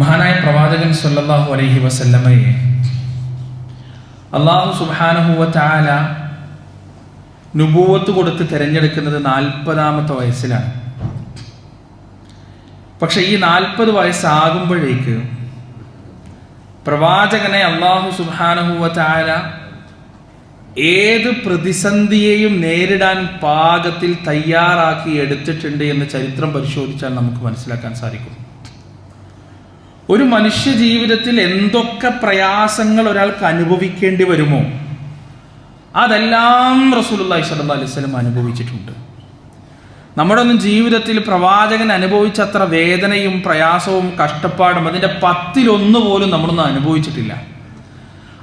മഹാനായ പ്രവാചകൻ സല്ലല്ലാഹു അലൈഹി വസല്ലമയെ അള്ളാഹു സുബ്ഹാനഹുവ തആല നുബൂവത്ത് കൊടുത്ത് തിരഞ്ഞെടുക്കുന്നത് നാൽപ്പതാമത്തെ വയസ്സിലാണ്. പക്ഷെ ഈ നാൽപ്പത് വയസ്സാകുമ്പോഴേക്ക് പ്രവാചകനെ അള്ളാഹു സുബ്ഹാനഹുവ തആല ഏത് പ്രതിസന്ധിയെയും നേരിടാൻ പാകത്തിൽ തയ്യാറാക്കി എടുത്തിട്ടുണ്ട് എന്ന് ചരിത്രം പരിശോധിച്ചാൽ നമുക്ക് മനസ്സിലാക്കാൻ സാധിക്കും. ഒരു മനുഷ്യ ജീവിതത്തിൽ എന്തൊക്കെ പ്രയാസങ്ങൾ ഒരാൾക്ക് അനുഭവിക്കേണ്ടി വരുമോ? അതെല്ലാം റസൂലുള്ളാഹി സ്വല്ലല്ലാഹു അലൈഹി വസല്ലം അനുഭവിച്ചിട്ടുണ്ട്. നമ്മുടെ ഒന്നും ജീവിതത്തിൽ പ്രവാചകൻ അനുഭവിച്ചത്ര വേദനയും പ്രയാസവും കഷ്ടപ്പാടും അതിന്റെ പത്തിലൊന്ന് പോലും നമ്മളൊന്നും അനുഭവിച്ചിട്ടില്ല.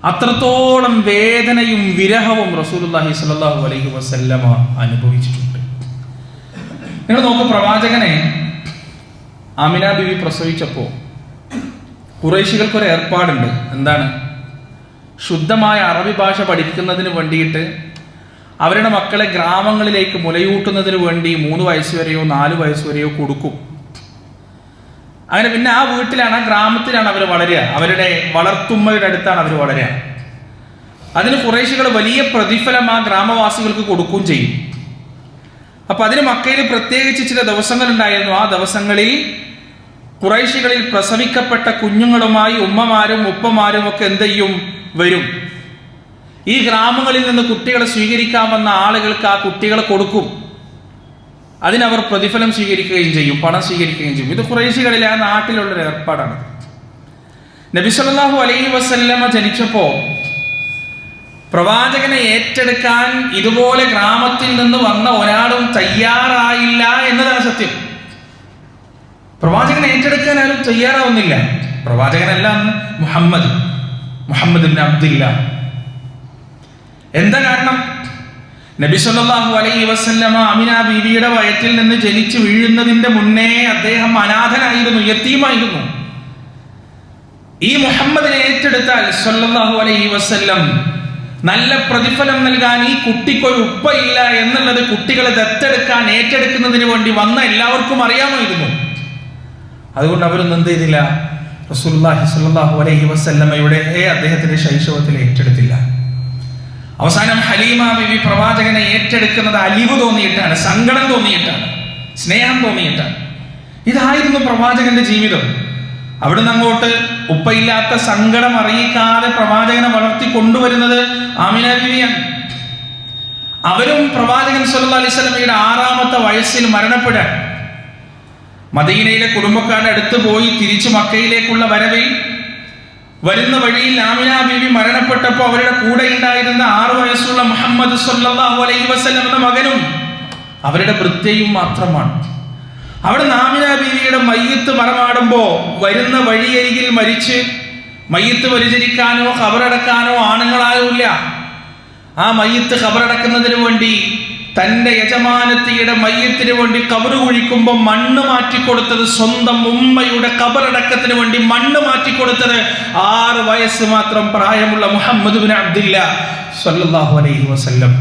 അത്രത്തോളം വേദനയും വിരഹവും റസൂലുള്ളാഹി സ്വല്ലല്ലാഹു അലൈഹി വസല്ലമ അനുഭവിച്ചിട്ടുണ്ട്. നിങ്ങൾ നോക്കൂ പ്രവാചകനെ ആമിന ബിവി പ്രസവിച്ചപ്പോൾ കുറേശികൾക്കൊരു ഏർപ്പാടുണ്ട്. എന്താണ്? ശുദ്ധമായ അറബി ഭാഷ പഠിക്കുന്നതിന് വേണ്ടിയിട്ട് അവരുടെ മക്കളെ ഗ്രാമങ്ങളിലേക്ക് മുലയൂട്ടുന്നതിന് വേണ്ടി മൂന്ന് വയസ്സ് വരെയോ നാല് വയസ്സ് വരെയോ കൊടുക്കും. അങ്ങനെ പിന്നെ ആ വീട്ടിലാണ് ആ ഗ്രാമത്തിലാണ് അവർ വളരുക. അവരുടെ വളർത്തുമ്മയുടെ അടുത്താണ് അവർ വളരുക. അതിന് കുറേശികൾ വലിയ പ്രതിഫലം ആ ഗ്രാമവാസികൾക്ക് കൊടുക്കുകയും ചെയ്യും. അപ്പൊ അതിന് മക്കയിൽ പ്രത്യേകിച്ച് ചില ദിവസങ്ങൾ ഉണ്ടായിരുന്നു ആ ദിവസങ്ങളിൽ കുറേശികളിൽ പ്രസവിക്കപ്പെട്ട കുഞ്ഞുങ്ങളുമായി ഉമ്മമാരും ഉപ്പമാരും ഒക്കെ എന്ത് ചെയ്യും? വരും. ഈ ഗ്രാമങ്ങളിൽ നിന്ന് കുട്ടികളെ സ്വീകരിക്കാൻ വന്ന ആളുകൾക്ക് ആ കുട്ടികളെ കൊടുക്കും. അതിനവർ പ്രതിഫലം സ്വീകരിക്കുകയും ചെയ്യും പണം സ്വീകരിക്കുകയും ചെയ്യും. ഇത് കുറേശികളിലെ ആ നാട്ടിലുള്ളൊരു ഏർപ്പാടാണ്. നബി സല്ലല്ലാഹു അലൈഹി വസല്ലമ ജനിച്ചപ്പോ പ്രവാചകനെ ഏറ്റെടുക്കാൻ ഇതുപോലെ ഗ്രാമത്തിൽ നിന്ന് വന്ന ഒരാളും തയ്യാറായില്ല എന്നതാണ് സത്യം. പ്രവാചകനെ ഏറ്റെടുക്കാൻ ആരും തയ്യാറാവുന്നില്ല. പ്രവാചകനല്ല അന്ന് മുഹമ്മദ് മുഹമ്മദ് ബിൻ അബ്ദില്ല. എന്താ കാരണം? നബി സല്ലാഹു അലൈ വസല്ലമ അമിന ബീവിയുടെ വയറ്റിൽ നിന്ന് ജനിച്ചു വീഴുന്നതിന്റെ മുന്നേ അദ്ദേഹം അനാഥനായിരുന്നു യത്തീമായിരുന്നു. ഈ മുഹമ്മദിനെ ഏറ്റെടുത്താൽ സല്ലാഹു അലൈ വസല്ലം നല്ല പ്രതിഫലം നൽകാൻ ഈ കുട്ടിക്കൊരു ഉപ്പയില്ല എന്നുള്ളത് കുട്ടികളെ ദത്തെടുക്കാൻ ഏറ്റെടുക്കുന്നതിന് വേണ്ടി വന്ന എല്ലാവർക്കും അറിയാമായിരുന്നു. അതുകൊണ്ട് അവരൊന്നും എന്ത് ചെയ്തില്ല. റസൂലുള്ളാഹി സ്വല്ലല്ലാഹു അലൈഹി വസല്ലമയുടെ അദ്ദേഹത്തിന്റെ ശൈശവത്തിൽ ഏറ്റെടുത്തില്ല. അവസാനം ഹലീമ ബിബി പ്രവാചകനെ ഏറ്റെടുക്കുന്നത് അലിവ് തോന്നിയിട്ടാണ് സങ്കടം തോന്നിയിട്ടാണ് സ്നേഹം തോന്നിയിട്ടാണ്. ഇതായിരുന്നു പ്രവാചകന്റെ ജീവിതം. അവിടുന്ന് അങ്ങോട്ട് ഉപ്പയില്ലാത്ത സങ്കടം അറിയിക്കാതെ പ്രവാചകനെ വളർത്തി കൊണ്ടുവരുന്നത് ആമിന ബിബിയാണ് അവരും പ്രവാചകൻ സ്വല്ലല്ലാഹി അലൈഹി വസല്ലമയുടെ ആറാമത്തെ വയസ്സിൽ മരണപ്പെടാൻ മദീനയിലെ കുടുംബക്കാരുടെ അടുത്ത് പോയി തിരിച്ചു മക്കയിലേക്കുള്ള വരവിൽ വരുന്ന വഴിയിൽ ആമിന ബീവി മരണപ്പെട്ടപ്പോൾ അവരുടെ കൂടെ ഉണ്ടായിരുന്ന ആറു വയസ്സുള്ള മുഹമ്മദ് അലൈഹി എന്ന മകനും അവരുടെ വൃത്തിയും മാത്രമാണ്. അവിടെ ആമിന ബീവിയുടെ മയ്യത്ത് മറമാടുമ്പോ വരുന്ന വഴിയരികിൽ മരിച്ച് മയ്യത്ത് പരിചരിക്കാനോ ഖബറടക്കാനോ ആണുങ്ങളാവില്ല ആ മയ്യത്ത് ഖബറടക്കുന്നതിന് വേണ്ടി തന്റെ യജമാനത്തിയുടെ മയ്യത്തിന് വേണ്ടി കബറ് കുഴിക്കുമ്പോൾ മണ്ണ് മാറ്റിക്കൊടുത്തത് സ്വന്തം ഉമ്മയുടെ കബറടക്കത്തിന് വേണ്ടി മണ്ണ് മാറ്റിക്കൊടുത്തത് ആറ് വയസ്സ് മാത്രം പ്രായമുള്ള മുഹമ്മദ് ബിൻ അബ്ദില്ല അലൈഹി വസല്ലം.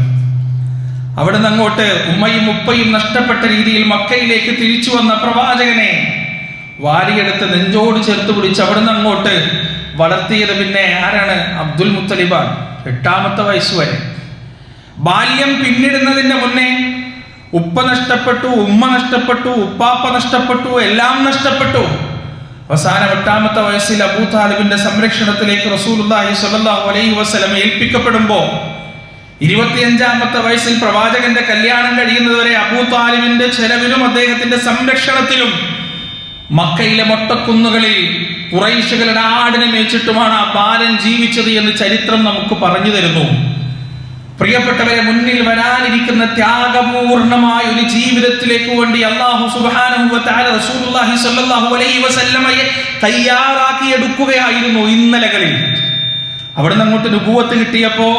അവിടെ നിന്ന് അങ്ങോട്ട് ഉമ്മയും ഉപ്പയും നഷ്ടപ്പെട്ട രീതിയിൽ മക്കയിലേക്ക് തിരിച്ചു വന്ന പ്രവാചകനെ വാരിയെടുത്ത് നെഞ്ചോട് ചേർത്ത് പിടിച്ച് അവിടെ നിന്ന് അങ്ങോട്ട് വളർത്തിയത് പിന്നെ ആരാണ്? അബ്ദുൽ മുത്തലിബാൻ എട്ടാമത്തെ വയസ്സ് വരെ. ബാല്യം പിന്നിടുന്നതിന്റെ മുന്നേ ഉപ്പ നഷ്ടപ്പെട്ടു ഉമ്മ നഷ്ടപ്പെട്ടു ഉപ്പാപ്പ നഷ്ടപ്പെട്ടു എല്ലാം നഷ്ടപ്പെട്ടു. അവസാനം എട്ടാമത്തെ വയസ്സിൽ അബൂ താലിബിന്റെ സംരക്ഷണത്തിലേക്ക് റസൂലുള്ളാഹി സ്വല്ലല്ലാഹു അലൈഹി വസല്ലം ഏൽപ്പിക്കപ്പെടുമ്പോൾ ഇരുപത്തിയഞ്ചാമത്തെ വയസ്സിൽ പ്രവാചകന്റെ കല്യാണം കഴിയുന്നതുവരെ അബൂ താലിബിന്റെ ചെലവിലും അദ്ദേഹത്തിന്റെ സംരക്ഷണത്തിലും മക്കയിലെ മൊട്ടക്കുന്നുകളിൽ കുറൈശകളുടെ ആടിനെ മേച്ചിട്ടുമാണ് ആ ബാലൻ ജീവിച്ചത് എന്ന് ചരിത്രം നമുക്ക് പറഞ്ഞു തരുന്നു. പ്രിയപ്പെട്ടവരെ മുന്നിൽ വരാനിരിക്കുന്ന ത്യാഗപൂർണമായ ഒരു ജീവിതത്തിലേക്ക് വേണ്ടി അള്ളാഹു റസൂലുള്ളാഹി സ്വല്ലല്ലാഹു അലൈഹി വസല്ലമയെ തയ്യാറാക്കി എടുക്കുകയായിരുന്നു ഇന്നലകളിൽ അവിടുന്ന് അങ്ങോട്ട് നുപൂവത്ത് കിട്ടിയപ്പോ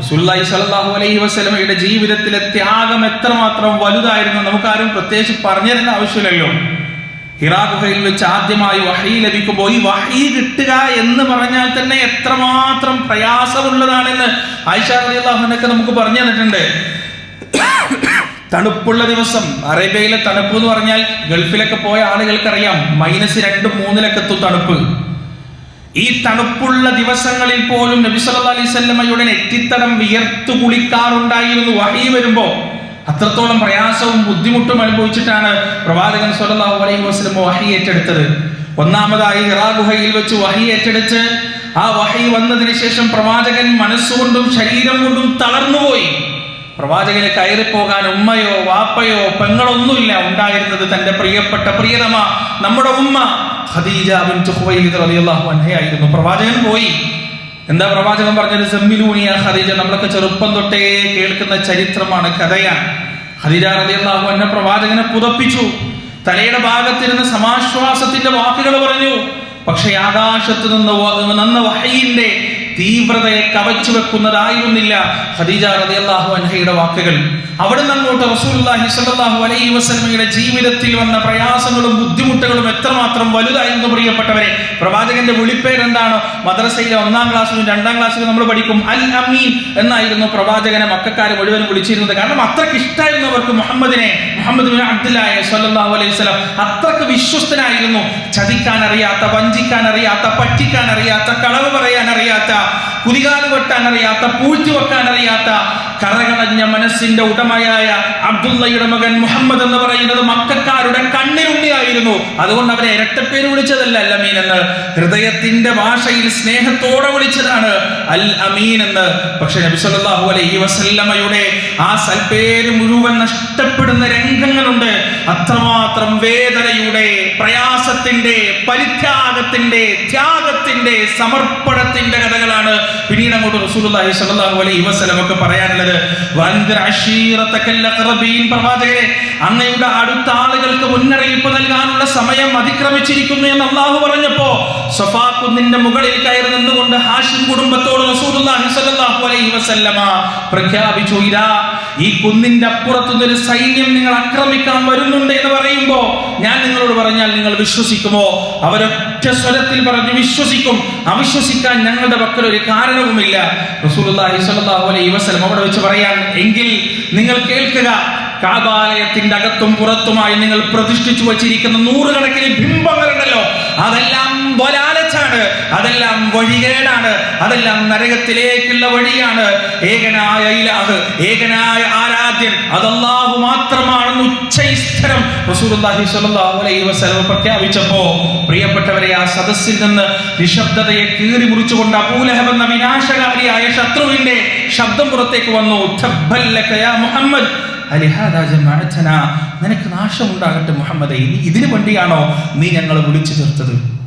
റസൂലുള്ളാഹി സ്വല്ലല്ലാഹു അലൈഹി വസ്ലമയുടെ ജീവിതത്തിലെ ത്യാഗം എത്രമാത്രം വലുതായിരുന്നു നമുക്കാരും പ്രത്യേകിച്ച് പറഞ്ഞു തരേണ്ട ആവശ്യമില്ലല്ലോ. ഹിറാ ഗുഹയിൽ വെച്ച് ആദ്യമായി വഹി ലഭിക്കുമ്പോൾ ഈ വഹി കിട്ടുക എന്ന് പറഞ്ഞാൽ തന്നെ എത്രമാത്രം പ്രയാസമുള്ളതാണെന്ന് ആയിഷ നമുക്ക് പറഞ്ഞു തന്നിട്ടുണ്ട്. തണുപ്പുള്ള ദിവസം അറേബ്യയിലെ തണുപ്പ് എന്ന് പറഞ്ഞാൽ ഗൾഫിലൊക്കെ പോയ ആളുകൾക്കറിയാം മൈനസ് രണ്ട് മൂന്നിലൊക്കെ എത്തും തണുപ്പ്. ഈ തണുപ്പുള്ള ദിവസങ്ങളിൽ പോലും നബി സല്ലല്ലാഹു അലൈഹി വസല്ലമയുടെ നെറ്റിത്തടം വിയർത്തു കുളിക്കാറുണ്ടായിരുന്നു വഹി വരുമ്പോ അത്രത്തോളം പ്രയാസവും ബുദ്ധിമുട്ടും അനുഭവിച്ചിട്ടാണ് പ്രവാചകൻ സല്ലല്ലാഹു അലൈഹി വസല്ലം വഹി ഏറ്റെടുത്തത്. ഒന്നാമതായി ഇറാ ഗുഹയിൽ വെച്ച് വഹി ഏറ്റെടുത്ത് ആ വഹി വന്നതിന് ശേഷം പ്രവാചകൻ മനസ്സുകൊണ്ടും ശരീരം കൊണ്ടും തളർന്നുപോയി. പ്രവാചകന് കയറിപ്പോകാൻ ഉമ്മയോ വാപ്പയോ പെങ്ങളൊന്നുമില്ല. ഉണ്ടായിരുന്നത് തന്റെ പ്രിയപ്പെട്ട പ്രിയതമ നമ്മുടെ ഉമ്മ ഖദീജ ബിൻതു ഖുവൈലിദ് റളിയല്ലാഹു അൻഹയായിരുന്നു. പ്രവാചകൻ പോയി. എന്താ പ്രവാചകൻ പറഞ്ഞത്? സെമ്മിലൂനിയ ഖദീജ നമ്മളൊക്കെ ചെറുപ്പം തൊട്ടേ കേൾക്കുന്ന ചരിത്രമാണ് കഥയാണ്. ഖദീജ റളിയല്ലാഹു അൻഹ പ്രവാചകനെ പുതപ്പിച്ചു. തലയുടെ ഭാഗത്തിരുന്ന് സമാശ്വാസത്തിന്റെ വാക്കുകൾ പറഞ്ഞു. പക്ഷേ ആകാശത്ത് നിന്ന് വന്ന വഹയിന്റെ തീവ്രതയെ കവച്ചു വെക്കുന്നതായിരുന്നില്ല ഖദീജ റളിയല്ലാഹു അൻഹയുടെ വാക്കുകൾ. അവിടെ അങ്ങോട്ട് റസൂലുള്ളാഹി സ്വല്ലല്ലാഹു അലൈഹി വസല്ലമയുടെ ജീവിതത്തിൽ വന്ന പ്രയാസങ്ങളും ബുദ്ധിമുട്ടുകളും എത്രമാത്രം വലുതായിരുന്നു പ്രിയപ്പെട്ടവരെ പ്രവാചകന്റെ വിളിപ്പേര് എന്താണ് മദ്രസയിലെ ഒന്നാം ക്ലാസ്സിലും രണ്ടാം ക്ലാസ്സിലും നമ്മൾ പഠിക്കും അൽ അമീൻ എന്നായിരുന്നു പ്രവാചകനെ മക്കാരെ മുഴുവനും വിളിച്ചിരുന്നത്. കാരണം അത്രയ്ക്ക് ഇഷ്ടമായിരുന്നു അവർക്ക് മുഹമ്മദിനെ മുഹമ്മദ് ബിൻ അബ്ദുല്ലായെ സ്വല്ലല്ലാഹു അലൈഹി വസല്ലം. അത്രയ്ക്ക് വിശ്വസ്തനായിരുന്നു. ചതിക്കാൻ അറിയാത്ത വഞ്ചിക്കാൻ അറിയാത്ത പറ്റിക്കാൻ അറിയാത്ത കളവ് പറയാൻ അറിയാത്ത കുതികാൽ വെട്ടാൻ അറിയാത്ത പൂഴ്ത്തി വെക്കാൻ അറിയാത്ത കറകളഞ്ഞ മനസ്സിന്റെ ഉടമയായ അബ്ദുള്ളയുടെ മകൻ മുഹമ്മദ് എന്ന് പറയുന്നത് മക്കാരുടെ കണ്ണിലുണ്ണിയായിരുന്നു. അതുകൊണ്ട് അവരെ ഇരട്ടപ്പേര് വിളിച്ചതല്ല അൽ അമീൻ എന്ന്. ഹൃദയത്തിന്റെ ഭാഷയിൽ സ്നേഹത്തോടെ വിളിച്ചതാണ് അൽ അമീൻ എന്ന്. പക്ഷെ നബി സല്ലല്ലാഹു അലൈഹി വസല്ലമയുടെ ആ സൽപ്പേര് മുഴുവൻ നഷ്ടപ്പെടുന്ന രംഗങ്ങളുണ്ട്. അത്രമാത്രം വേദനയുടെ പ്രയാസത്തിന്റെ പരിത്യാഗത്തിന്റെ ത്യാഗത്തിന്റെ സമർപ്പണത്തിന്റെ കഥകളാണ് പിന്നീട് അങ്ങോട്ട് റസൂലുള്ളാഹി സ്വല്ലല്ലാഹു അലൈഹി വസല്ലം ഒക്കെ പറയാനുള്ളത്. പ്രവാചകരെ അങ്ങയുടെ അടുത്ത ആളുകൾക്ക് മുന്നറിയിപ്പ് നൽകാനുള്ള സമയം അതിക്രമിച്ചിരിക്കുന്നു എന്ന് അള്ളാഹു പറഞ്ഞപ്പോ സഫാ കുന്നിന്റെ മുകളിൽ കയറി നിന്നുകൊണ്ട് ഹാഷിം കുടുംബത്തോട് റസൂലുള്ളാഹി സ്വല്ലല്ലാഹു അലൈഹി വസല്ലമ പ്രഖ്യാപിച്ചു ഇതാ ഈ കുന്നിന്റെ അപ്പുറത്തുനിന്ന് സൈന്യം നിങ്ങൾ ആക്രമിക്കാൻ വരുന്നുണ്ട് എന്ന് പറയുമ്പോ ഞാൻ നിങ്ങളോട് പറഞ്ഞാൽ നിങ്ങൾ വിശ്വസിക്കുമോ? അവരൊറ്റ സ്വരത്തിൽ പറഞ്ഞു വിശ്വസിക്കും. അവിശ്വസിക്കാൻ ഞങ്ങളുടെ പക്കൽ ഒരു കാരണവുമില്ല. റസൂലുള്ളാഹി സ്വല്ലല്ലാഹു അലൈഹി വസല്ലം അവിടെ വെച്ച് പറയാൻ എങ്കിൽ നിങ്ങൾ കേൾക്കുക കാബാലയത്തിന്റെ അകത്തും പുറത്തുമായി നിങ്ങൾ പ്രതിഷ്ഠിച്ചു വച്ചിരിക്കുന്ന നൂറുകണക്കിന് ബിംബങ്ങളുണ്ടല്ലോ. അതെല്ലാം വലാലച്ചാണ് അതെല്ലാം വഴികേടാണ്. അതെല്ലാം നരകത്തിലേക്കുള്ള വഴിയാണ്. ഏകനായ ഇലാഹ് ഏകനായ ആരാധ്യൻ. അതല്ലാഹു മാത്രമാണെന്ന് ഉച്ചൈസ്ഥരം റസൂലുള്ളാഹി സ്വല്ലല്ലാഹു അലൈഹി വസല്ലം പ്രഖ്യാപിച്ചപ്പോ പ്രിയപ്പെട്ടവരെ ആ സദസ്സിൽ നിന്ന് നിശബ്ദതയെ കീറി മുറിച്ചുകൊണ്ട് അബൂലഹബ് എന്ന വിനാശകാരിയായ ശത്രുവിന്റെ ശബ്ദം പുറത്തേക്ക് വന്നു. "തബ്ബല്ലക മുഹമ്മദ്. അലിഹാദാ ജമഅതനാ." നിനക്ക് നാശമുണ്ടാകട്ടെ മുഹമ്മദ്. നീ ഇതിനു വേണ്ടിയാണോ നീ ഞങ്ങളെ വിളിച്ചു ചേർത്തത്?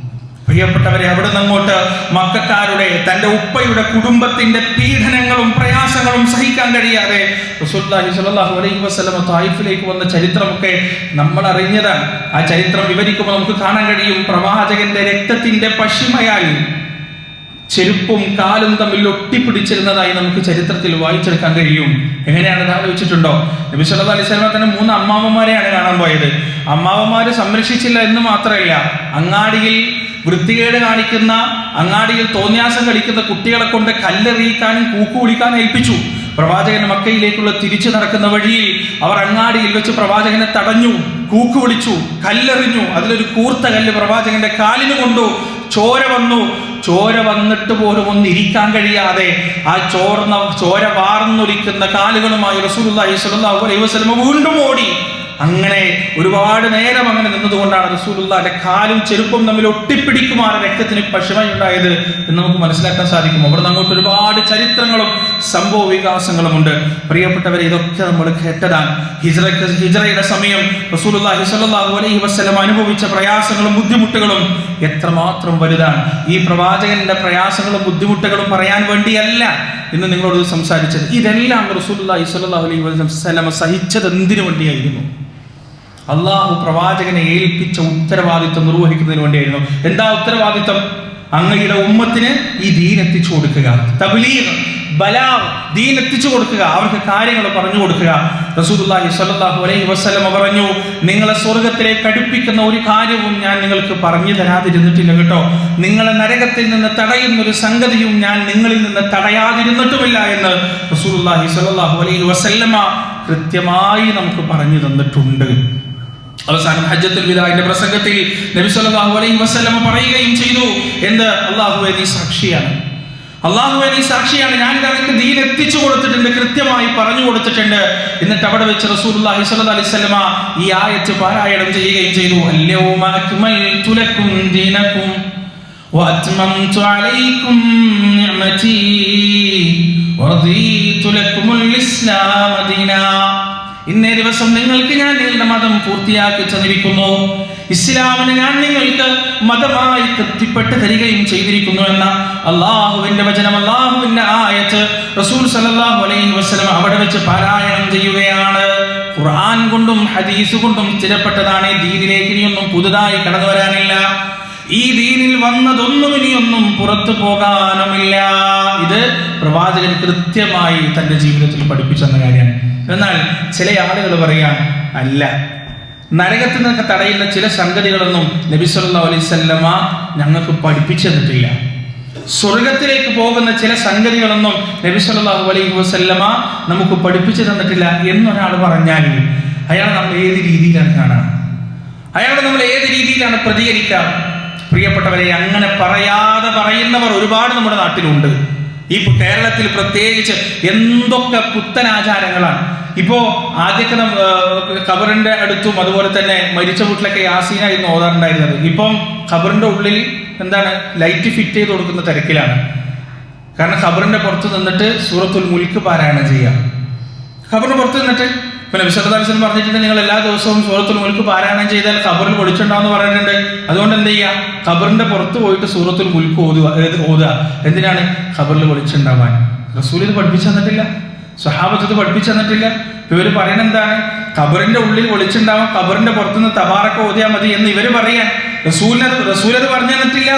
പ്രിയപ്പെട്ടവരെ അവിടെ അങ്ങോട്ട് മക്കാരുടെ തന്റെ ഉപ്പയുടെ കുടുംബത്തിന്റെ പീഡനങ്ങളും പ്രയാസങ്ങളും സഹിക്കാൻ കഴിയാതെ റസൂലുള്ളാഹി സ്വല്ലല്ലാഹു അലൈഹി വസല്ലം തായിഫിലേക്ക് വന്ന ചരിത്രമൊക്കെ നമ്മൾ അറിഞ്ഞതാണ്. ആ ചരിത്രം വിവരിക്കുമ്പോൾ നമുക്ക് കാണാൻ കഴിയും പ്രവാചകന്റെ രക്തത്തിന്റെ പശിമയായി ചെരുപ്പും കാലും തമ്മിൽ ഒട്ടിപ്പിടിച്ചിരുന്നതായി നമുക്ക് ചരിത്രത്തിൽ വായിച്ചെടുക്കാൻ കഴിയും. എങ്ങനെയാണ് ആലോചിച്ചിട്ടുണ്ടോ? നബി സല്ലാ അലൈഹി സ്വലമ തന്നെ മൂന്ന് അമ്മാവന്മാരെയാണ് കാണാൻ പോയത്. അമ്മാവന്മാര് സംരക്ഷിച്ചില്ല എന്ന് മാത്രമല്ല അങ്ങാടിയിൽ വൃത്തികേട് കാണിക്കുന്ന അങ്ങാടിയിൽ തോന്നിയാസം കളിക്കുന്ന കുട്ടികളെ കൊണ്ട് കല്ലെറിയിക്കാനും കൂക്കു വിളിക്കാനും ഏൽപ്പിച്ചു. പ്രവാചകൻ മക്കയിലേക്കുള്ള തിരിച്ചു നടക്കുന്ന വഴിയിൽ അവർ അങ്ങാടിയിൽ വെച്ച് പ്രവാചകനെ തടഞ്ഞു കൂക്കു വിളിച്ചു കല്ലെറിഞ്ഞു. അതിലൊരു കൂർത്ത കല്ല് പ്രവാചകന്റെ കാലിന് കൊണ്ടു. ചോര വന്നു. ചോര വന്നിട്ട് പോലും ഒന്ന് ഇരിക്കാൻ കഴിയാതെ ആ ചോർന്ന ചോര വാർന്നൊലിക്കുന്ന കാലുകളുമായി റസൂലുള്ളാഹി സ്വല്ലല്ലാഹു അലൈഹി വസല്ലം വീണ്ടും ഓടി. അങ്ങനെ ഒരുപാട് നേരം അങ്ങനെ നിന്നതുകൊണ്ടാണ് റസൂലുള്ളാന്റെ കാലും ചെരുപ്പും തമ്മിൽ ഒട്ടിപ്പിടിക്കുമാണ് രക്തത്തിന് പശുമയുണ്ടായത് എന്ന് നമുക്ക് മനസ്സിലാക്കാൻ സാധിക്കും. അവിടെ അങ്ങോട്ട് ഒരുപാട് ചരിത്രങ്ങളും സംഭവ വികാസങ്ങളും ഉണ്ട്. പ്രിയപ്പെട്ടവരെ ഇതൊക്കെ നമ്മൾ കേട്ടതാണ്. ഹിജ്റയ്ക്ക് ഹിജ്റയുടെ സമയം റസൂലുള്ളാഹി സ്വല്ലല്ലാഹു അലൈഹി വസല്ലം അനുഭവിച്ച പ്രയാസങ്ങളും ബുദ്ധിമുട്ടുകളും എത്രമാത്രം വലുതാണ്. ഈ പ്രവാചകന്റെ പ്രയാസങ്ങളും ബുദ്ധിമുട്ടുകളും പറയാൻ വേണ്ടിയല്ല ഇന്ന് നിങ്ങളോട് സംസാരിച്ചത്. ഇതെല്ലാം റസൂലുള്ളാഹി സ്വല്ലല്ലാഹു അലൈഹി വസല്ലം സഹിച്ചത് എന്തിനു വേണ്ടിയായിരുന്നു? അള്ളാഹു പ്രവാചകനെ ഏൽപ്പിച്ച ഉത്തരവാദിത്വം നിർവഹിക്കുന്നതിന് വേണ്ടിയായിരുന്നു എന്താ ഉത്തരവാദിത്വം? അങ്ങയുടെ ഉമ്മത്തിന് ഈ ദീൻ എത്തിച്ചു കൊടുക്കുക. തബ്ലീഗ് ബലാഗ് ദീൻ എത്തിച്ചു കൊടുക്കുക. അവർക്ക് കാര്യങ്ങൾ പറഞ്ഞു കൊടുക്കുക. റസൂലുള്ളാഹി സ്വല്ലല്ലാഹു അലൈഹി വസല്ലമ പറഞ്ഞു നിങ്ങളെ സ്വർഗത്തിലേക്ക് അടുപ്പിക്കുന്ന ഒരു കാര്യവും ഞാൻ നിങ്ങൾക്ക് പറഞ്ഞു തരാതിരുന്നിട്ടില്ല കേട്ടോ. നിങ്ങളെ നരകത്തിൽ നിന്ന് തടയുന്ന ഒരു സംഗതിയും ഞാൻ നിങ്ങളിൽ നിന്ന് തടയാതിരുന്നിട്ടുമില്ല എന്ന് റസൂലുള്ളാഹി സ്വല്ലല്ലാഹു അലൈഹി വസല്ലമ കൃത്യമായി നമുക്ക് പറഞ്ഞു തന്നിട്ടുണ്ട്. അവസാനം ഹജ്ജത്തുൽ വിദാഇന്റെ പ്രസംഗത്തിൽ നബി സല്ലല്ലാഹു അലൈഹി വസല്ലം പറയുകയും ചെയ്തു എന്ത് അള്ളാഹുവെ നീ സാക്ഷിയാണ് അള്ളാഹുവെ നീ സാക്ഷിയാണ് ഞാനിത് അതിന്റെ ദീൻ എത്തിച്ചു കൊടുത്തിട്ടുണ്ട് കൃത്യമായി പറഞ്ഞു കൊടുത്തിട്ടുണ്ട് എന്നിട്ട് അവിടെ വെച്ച് റസൂലുള്ളാഹി സ്വല്ലല്ലാഹു അലൈഹി വസല്ലമ ഈ ആയത്ത് പാരായണം ചെയ്യുകയും ചെയ്തു അല്യൗമ അക്മൽതു ലക്കും ദീനക്കും وأتممت عليكم نعمتي ورضيت لكم الإسلام دينا ഇന്നേ ദിവസം നിങ്ങൾക്ക് ഞാൻ നിങ്ങളുടെ മതം പൂർത്തിയാക്കി തന്നിരിക്കുന്നു. ഇസ്ലാമിന് ഞാൻ നിങ്ങൾക്ക് മതമായി തൃപ്തിപ്പെട്ട് തരികയും ചെയ്തിരിക്കുന്നു എന്ന അള്ളാഹുവിന്റെ വചനം അള്ളാഹുവിന്റെ ആയത്ത് റസൂൽ സല്ലല്ലാഹു അലൈഹി വസല്ലം അവിടെ വെച്ച് പാരായണം ചെയ്യുകയാണ്. ഖുർആൻ കൊണ്ടും ഹദീസ് കൊണ്ടും സ്ഥിരപ്പെട്ടതാണ്. ഈ ദീനിലേക്ക് ഇനിയൊന്നും പുതുതായി കടന്നു വരാനില്ല. ഈ ദീനിൽ വന്നതൊന്നും ഇനിയൊന്നും പുറത്തു പോകാനുമില്ല. ഇത് പ്രവാചകൻ കൃത്യമായി തന്റെ ജീവിതത്തിൽ പഠിപ്പിച്ചെന്ന കാര്യമാണ് എന്നാൽ ചില ആളുകൾ പറയാം അല്ല. നരകത്തിൽ നിന്നൊക്കെ തടയുന്ന ചില സംഗതികളൊന്നും നബി സല്ലല്ലാഹു അലൈഹി ഞങ്ങൾക്ക് പഠിപ്പിച്ചു തന്നിട്ടില്ല. സ്വർഗത്തിലേക്ക് പോകുന്ന ചില സംഗതികളൊന്നും നബി സല്ലാഹു അലൈഹി വസല്ലമ നമുക്ക് പഠിപ്പിച്ചു തന്നിട്ടില്ല എന്നൊരാൾ പറഞ്ഞാൽ അയാൾ നമ്മൾ ഏത് രീതിയിലാണ് കാണുക? അയാളോട് നമ്മൾ ഏത് രീതിയിലാണ് പ്രതികരിക്കുക? പ്രിയപ്പെട്ടവരെ അങ്ങനെ പറയാതെ പറയുന്നവർ ഒരുപാട് നമ്മുടെ നാട്ടിലുണ്ട്. ഈ കേരളത്തിൽ പ്രത്യേകിച്ച് എന്തൊക്കെ പുത്തൻ ആചാരങ്ങളാണ് ഇപ്പോ ആദ്യമൊക്കെ ഖബറിന്റെ അടുത്തും അതുപോലെ തന്നെ മരിച്ച വീട്ടിലൊക്കെ യാസീനായിരുന്നു ഓതാറുണ്ടായിരുന്നത്. ഇപ്പം ഖബറിന്റെ ഉള്ളിൽ എന്താണ് ലൈറ്റ് ഫിറ്റ് ചെയ്ത് കൊടുക്കുന്ന തിരക്കിലാണ്. കാരണം ഖബറിന്റെ പുറത്ത് നിന്നിട്ട് സൂറത്തുൽ മുൽക്ക് പാരായണം ചെയ്യാം ഖബറിന് പുറത്ത് നിന്നിട്ട് പിന്നെ വിശ്വദാസൻ പറഞ്ഞിട്ടുണ്ട് നിങ്ങൾ എല്ലാ ദിവസവും സൂറത്തുൽ മുൽക്ക് പാരായണം ചെയ്താൽ ഖബറിൽ പൊളിച്ചുണ്ടാവെന്ന് പറഞ്ഞിട്ടുണ്ട്. അതുകൊണ്ട് എന്ത് ചെയ്യുക? ഖബറിന്റെ പുറത്ത് പോയിട്ട് സൂറത്തുൽ മുൽക്ക് ഓതുക ഓതുക. എന്തിനാണ്? ഖബറിൽ പൊളിച്ചുണ്ടാവാൻ. റസൂൽ ഇത് പഠിപ്പിച്ചു തന്നിട്ടില്ല. സ്വഹാബത്ത് പഠിപ്പിച്ചു തന്നിട്ടില്ല. ഇവർ പറയണെന്താണ് ഖബറിന്റെ ഉള്ളിൽ ഒളിച്ചുണ്ടാവും ഖബറിന്റെ പുറത്തുനിന്ന് തബാറൊക്കെ ഓതിയാൽ മതി എന്ന് ഇവർ പറയാൻ. റസൂലിനത് റസൂലത് പറഞ്ഞു തന്നിട്ടില്ല.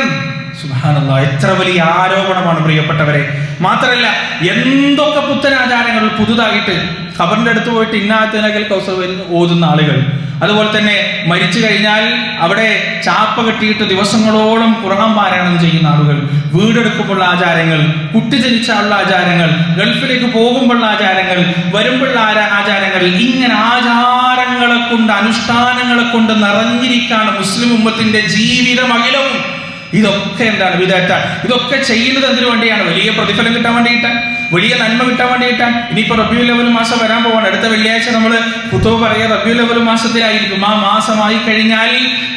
സുബ്ഹാനല്ലാ എത്ര വലിയ ആരോപണമാണ് പ്രിയപ്പെട്ടവരെ. മാത്രമല്ല എന്തൊക്കെ പുത്തനാചാരങ്ങൾ പുതുതായിട്ട് ഖബറിന്റെ അടുത്ത് പോയിട്ട് ഇന്നാത്തിനകൽ കൗസർ ഓതുന്ന ആളുകൾ. അതുപോലെ തന്നെ മരിച്ചു കഴിഞ്ഞാൽ അവിടെ ചാപ്പ കെട്ടിയിട്ട് ദിവസങ്ങളോളം ഖുർആൻ പാരായണം ചെയ്യുന്ന ആളുകൾ. വീടെടുക്കുമ്പോഴുള്ള ആചാരങ്ങൾ കുട്ടി ജനിച്ചാലുള്ള ആചാരങ്ങൾ ഗൾഫിലേക്ക് പോകുമ്പോഴുള്ള ആചാരങ്ങൾ വരുമ്പോഴുള്ള ആചാരങ്ങൾ ഇങ്ങനെ ആചാരങ്ങളെ കൊണ്ട് അനുഷ്ഠാനങ്ങളെ കൊണ്ട് നിറഞ്ഞിരിക്കാണ് മുസ്ലിം ഉമ്മത്തിന്റെ ജീവിതമകിലവും ഇതൊക്കെ എന്താണ് വിധേറ്റ ഇതൊക്കെ ചെയ്യുന്നത് എന്തിനു വേണ്ടിയാണ്? വലിയ പ്രതിഫലം കിട്ടാൻ വേണ്ടിയിട്ട്. വലിയ നന്മ കിട്ടാൻ വേണ്ടിയിട്ടാണ്. ഇനിയിപ്പോ റബ്യൂ ലെവൽ മാസം വരാൻ പോവാണ്. അടുത്ത വെള്ളിയാഴ്ച നമ്മൾ പുത്തവ് പറയുക റബ്യൂ ലെവൽ മാസത്തിലായിരിക്കും. ആ മാസമായി കഴിഞ്ഞാൽ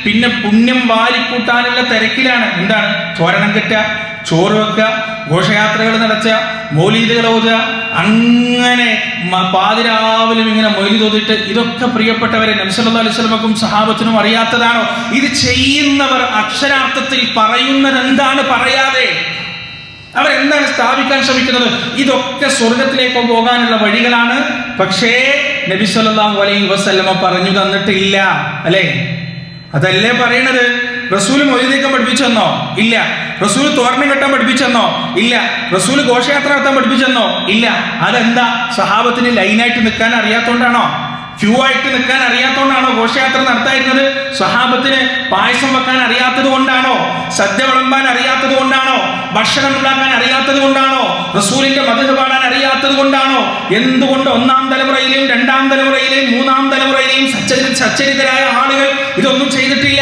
പിന്നെ പുണ്യം വാരിക്കൂട്ടാനുള്ള തിരക്കിലാണ്. എന്താണ്? ചോരണം കെട്ടുക ചോറ് വെക്കുക ഘോഷയാത്രകൾ നടച്ച മൗലീദുകൾ ഓതുക. അങ്ങനെ പാതിരാവിലും ഇങ്ങനെ മൊയിലി തോതിട്ട് ഇതൊക്കെ പ്രിയപ്പെട്ടവരെ നബ്സല്ലാ അലൈഹി സ്വലമക്കും സഹാബത്തിനും അറിയാത്തതാണോ? ഇത് ചെയ്യുന്നവർ അക്ഷരാർത്ഥത്തിൽ പറയുന്നത് എന്താണ് പറയാതെ? അവരെന്താണ് സ്ഥാപിക്കാൻ ശ്രമിക്കുന്നത്? ഇതൊക്കെ സ്വർഗത്തിലേക്ക് പോകാനുള്ള വഴികളാണ്. പക്ഷേ നബി സല്ലല്ലാഹു അലൈഹി വസല്ലമ പറഞ്ഞു തന്നിട്ടില്ല. അല്ലേ? അതല്ലേ പറയണത്? റസൂൽ മൊയ്തീക്കം പഠിപ്പിച്ചെന്നോ? ഇല്ല. റസൂൽ തോരണം കെട്ടാൻ പഠിപ്പിച്ചെന്നോ? ഇല്ല. റസൂൽ ഘോഷയാത്ര നടത്താൻ പഠിപ്പിച്ചെന്നോ? ഇല്ല. അതെന്താ? സഹാബത്തിന് ലൈനായിട്ട് നിൽക്കാൻ അറിയാത്തോണ്ടാണോ? ക്യൂ ആയിട്ട് നിൽക്കാൻ അറിയാത്തതുകൊണ്ടാണോ ഘോഷയാത്ര നടത്തായിരുന്നത്? സ്വഹാബത്തിന് പായസം വെക്കാൻ അറിയാത്തത് കൊണ്ടാണോ? സദ്യ വിളമ്പാൻ അറിയാത്തത് കൊണ്ടാണോ? ഭക്ഷണം ഉണ്ടാക്കാൻ അറിയാത്തത് കൊണ്ടാണോ? റസൂലിന്റെ മതത് പാടാൻ അറിയാത്തത് കൊണ്ടാണോ? എന്തുകൊണ്ട് ഒന്നാം തലമുറയിലെയും രണ്ടാം തലമുറയിലെയും മൂന്നാം തലമുറയിലെയും സച്ചരി സച്ചരിതരായ ആളുകൾ ഇതൊന്നും ചെയ്തിട്ടില്ല?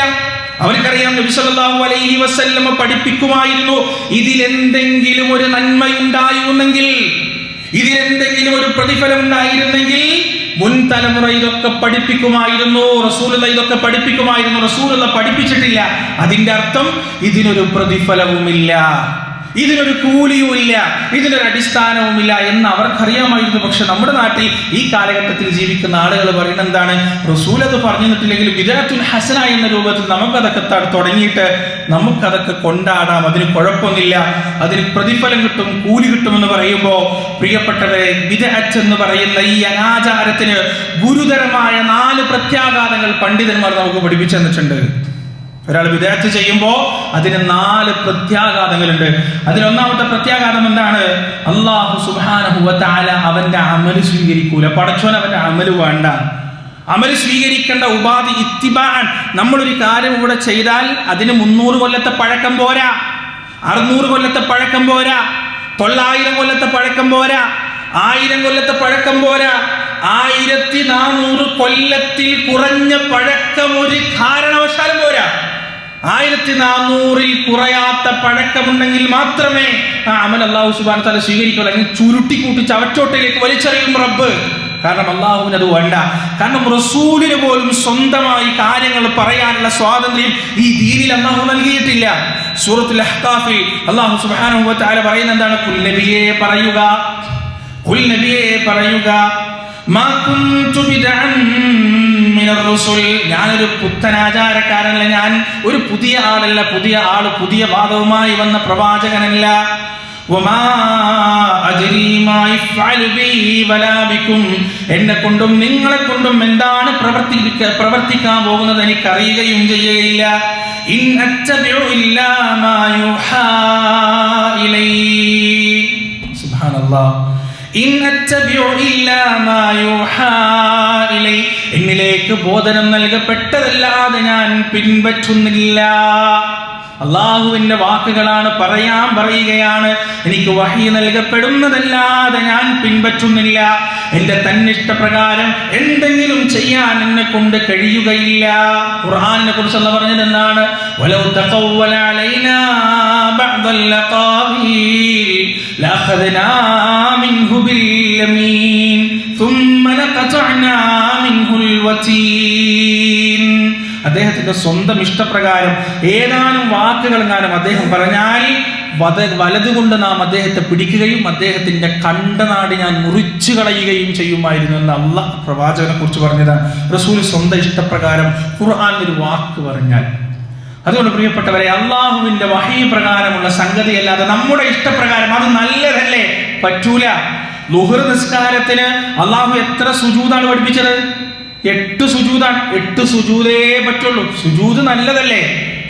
അവർക്കറിയാം നബി സല്ലല്ലാഹു അലൈഹി വസല്ലമ പഠിപ്പിക്കുമായിരുന്നു ഇതിലെന്തെങ്കിലും ഒരു നന്മയുണ്ടായിരുന്നെങ്കിൽ ഇതിലെന്തെങ്കിലും ഒരു പ്രതിഫലം ഉണ്ടായിരുന്നെങ്കിൽ മുൻ തലമുറ ഇതൊക്കെ പഠിപ്പിക്കുമായിരുന്നു റസൂലുള്ള ഇതൊക്കെ പഠിപ്പിക്കുമായിരുന്നു റസൂലുള്ള പഠിപ്പിച്ചിട്ടില്ല. അതിന്റെ അർത്ഥം ഇതിനൊരു പ്രതിഫലവുമില്ല. ഇതിനൊരു കൂലിയും ഇല്ല ഇതിനൊരു അടിസ്ഥാനവുമില്ല എന്ന് അവർക്കറിയാമായിരുന്നു. പക്ഷെ നമ്മുടെ നാട്ടിൽ ഈ കാലഘട്ടത്തിൽ ജീവിക്കുന്ന ആളുകൾ പറയുന്നത് എന്താണ്? റസൂൽ അത് പറഞ്ഞു തന്നിട്ടില്ലെങ്കിലും വിദാത്തുൽ ഹസന എന്ന രൂപത്തിൽ നമുക്കതൊക്കെ തുടങ്ങിയിട്ട് നമുക്കതൊക്കെ കൊണ്ടാടാം. അതിന് കുഴപ്പമൊന്നുമില്ല. അതിന് പ്രതിഫലം കിട്ടും കൂലി കിട്ടുമെന്ന് പറയുമ്പോൾ പ്രിയപ്പെട്ടവരെ വിദഅത്ത് എന്ന് പറയുന്ന ഈ അനാചാരത്തിന് ഗുരുതരമായ നാല് പ്രത്യാഘാതങ്ങൾ പണ്ഡിതന്മാർ നമുക്ക് പഠിപ്പിച്ചു തന്നിട്ടുണ്ട്. ഒരാൾ വിദേഹത്ത് ചെയ്യുമ്പോൾ അതിന് നാല് പ്രത്യാഘാതങ്ങളുണ്ട്. അതിലൊന്നാമത്തെ പ്രത്യാഘാതം എന്താണ്? അള്ളാഹു സുബാനഹുവത്താല അവന്റെ അമൽ സ്വീകരിക്കൂല. പടച്ചോൻ അവന്റെ അമൽ വേണ്ട. അമൽ സ്വീകരിക്കേണ്ട ഉപാധി ഇത്തിബാൻ. നമ്മളൊരു കാര്യം ഇവിടെ ചെയ്താൽ അതിന് മുന്നൂറ് കൊല്ലത്തെ പഴക്കം പോരാ. അറുന്നൂറ് കൊല്ലത്തെ പഴക്കം പോരാ. തൊള്ളായിരം കൊല്ലത്തെ പഴക്കം പോരാ. ആയിരം കൊല്ലത്തെ പഴക്കം പോരാ. ആയിരത്തി നാനൂറ് കൊല്ലത്തിൽ കുറഞ്ഞ പഴക്കം ഒരു കാരണവശാലും പോരാ. ആയിരത്തി നാനൂറിൽ കുറയാത്ത പഴക്കമുണ്ടെങ്കിൽ മാത്രമേ ആ അമൽ അള്ളാഹു സുബാൻ തല സ്വീകരിക്കുള്ളൂ. അല്ലെങ്കിൽ ചുരുട്ടിക്കൂട്ടി ചവച്ചോട്ടയിലേക്ക് വലിച്ചെറിയും റബ്ബ്. കാരണം അള്ളാഹുവിന് അത് വേണ്ട. കാരണം റസൂലിന് പോലും സ്വന്തമായി കാര്യങ്ങൾ പറയാനുള്ള സ്വാതന്ത്ര്യം ഈ ദീനിൽ അള്ളാഹു നൽകിയിട്ടില്ല. സൂറത്തുൽ അഹ്കാഫിൽ അള്ളാഹു തആല പറയുന്ന എന്താണ്? കുൽ നബിയെ പറയുക. കുൽ നബിയെ പറയുക. ഞാനൊരു പുത്തനാചാരക്കാരനല്ല ഞാൻ. ഒരു പുതിയ ആളല്ല പുതിയ ആൾ പുതിയ വാദവുമായി വന്ന പ്രവാചകനല്ല. എന്നെ കൊണ്ടും നിങ്ങളെ കൊണ്ടും എന്താണ് പ്രവർത്തിക്ക പ്രവർത്തിക്കാൻ പോകുന്നത് എനിക്ക് അറിയുകയും ചെയ്യുകയില്ല. ഇൻ എന്നിലേക്ക് ബോധനം നൽകപ്പെട്ടതല്ലാതെ ഞാൻ പിൻപറ്റുന്നില്ല. അള്ളാഹുവിന്റെ വാക്കുകളാണ് പറയാൻ പറയുകയാണ് എനിക്ക് വഹി നൽകപ്പെടുന്നതല്ലാതെ ഞാൻ പിൻപറ്റുന്നില്ല എന്റെ തന്നിഷ്ടപ്രകാരം എന്തെങ്കിലും ചെയ്യാൻ എന്നെ കൊണ്ട് കഴിയുകയില്ല ഖുർആനിനെ കുറിച്ചുള്ള പറഞ്ഞത് എന്താണ് വലൗ തഖവ്വല അലൈനാ ബഅദൽ ലഖാവീൽ ലഅഖദ്നാ മിൻഹു ബിൽയമീൻ ثم لقطعنا منه الوتين അദ്ദേഹത്തിന്റെ സ്വന്തം ഇഷ്ടപ്രകാരം ഏതാനും വാക്കുകൾ എങ്ങാനും അദ്ദേഹം പറഞ്ഞാൽ വത വലതുകൊണ്ട് നാം അദ്ദേഹത്തെ പിടിക്കുകയും അദ്ദേഹത്തിന്റെ കണ്ടനാട് ഞാൻ മുറിച്ചു കളയുകയും ചെയ്യുമായിരുന്നു എന്ന് അല്ല പ്രവാചകനെ കുറിച്ച് പറഞ്ഞതാണ്. റസൂൽ സ്വന്തം ഇഷ്ടപ്രകാരം ഖുർആൻ ഒരു വാക്ക് പറഞ്ഞാൽ. അതുകൊണ്ട് പ്രിയപ്പെട്ടവരെ അള്ളാഹുവിന്റെ വഹി പ്രകാരമുള്ള സംഗതി അല്ലാതെ നമ്മുടെ ഇഷ്ടപ്രകാരം അത് നല്ലതല്ലേ? പറ്റൂല. ലുഹർ നിസ്കാരത്തിന് അള്ളാഹു എത്ര സുജൂതാണ് പഠിപ്പിച്ചത്? എട്ട് സുജൂതാണ്. എട്ട് സുജൂതേ പറ്റുള്ളൂ. സുജൂത് നല്ലതല്ലേ?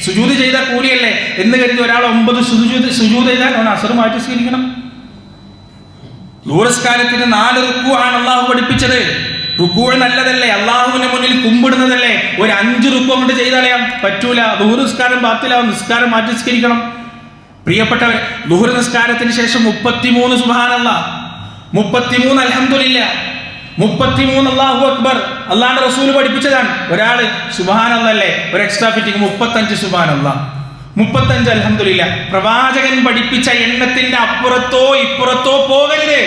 സുജൂത് ചെയ്ത കൂലിയല്ലേ? എന്ന് കരുതി ഒരാൾ ഒമ്പത് സുജൂത് സുജൂത് ചെയ്താൽ അവൻ അസർ മാറ്റി സ്വീകരിക്കണം. ദൂരസ്കാരത്തിന് നാല് റുക്കു ആണ് അള്ളാഹു പഠിപ്പിച്ചത്. റുക്കു നല്ലതല്ലേ? അള്ളാഹുവിന്റെ മുന്നിൽ കുമ്പിടുന്നതല്ലേ? ഒരു അഞ്ച് റുക്കു കൊണ്ട് ചെയ്താലയാം പറ്റൂല. ദൂരസ്കാരം നിസ്കാരം നിസ്കാരം മാറ്റി നിസ്കരിക്കണം പ്രിയപ്പെട്ടവർ ലുഹർ നിസ്കാരത്തിന് ശേഷം മുപ്പത്തിമൂന്ന് സുബാനല്ല മുപ്പത്തിമൂന്ന് അലഹമില്ല മുപ്പത്തിമൂന്ന് അള്ളാഹു അക്ബർ. അള്ളാന്റെ റസൂൽ പഠിപ്പിച്ചതാണ്. ഒരാൾ സുബാനല്ലേ ഒരു എക്സ്ട്രാ ഫിറ്റിംഗ് മുപ്പത്തഞ്ച് സുബാനല്ല മുപ്പത്തഞ്ച് അലഹമില്ല പ്രവാചകൻ പഠിപ്പിച്ച എണ്ണത്തിന്റെ അപ്പുറത്തോ ഇപ്പുറത്തോ പോകരുത്.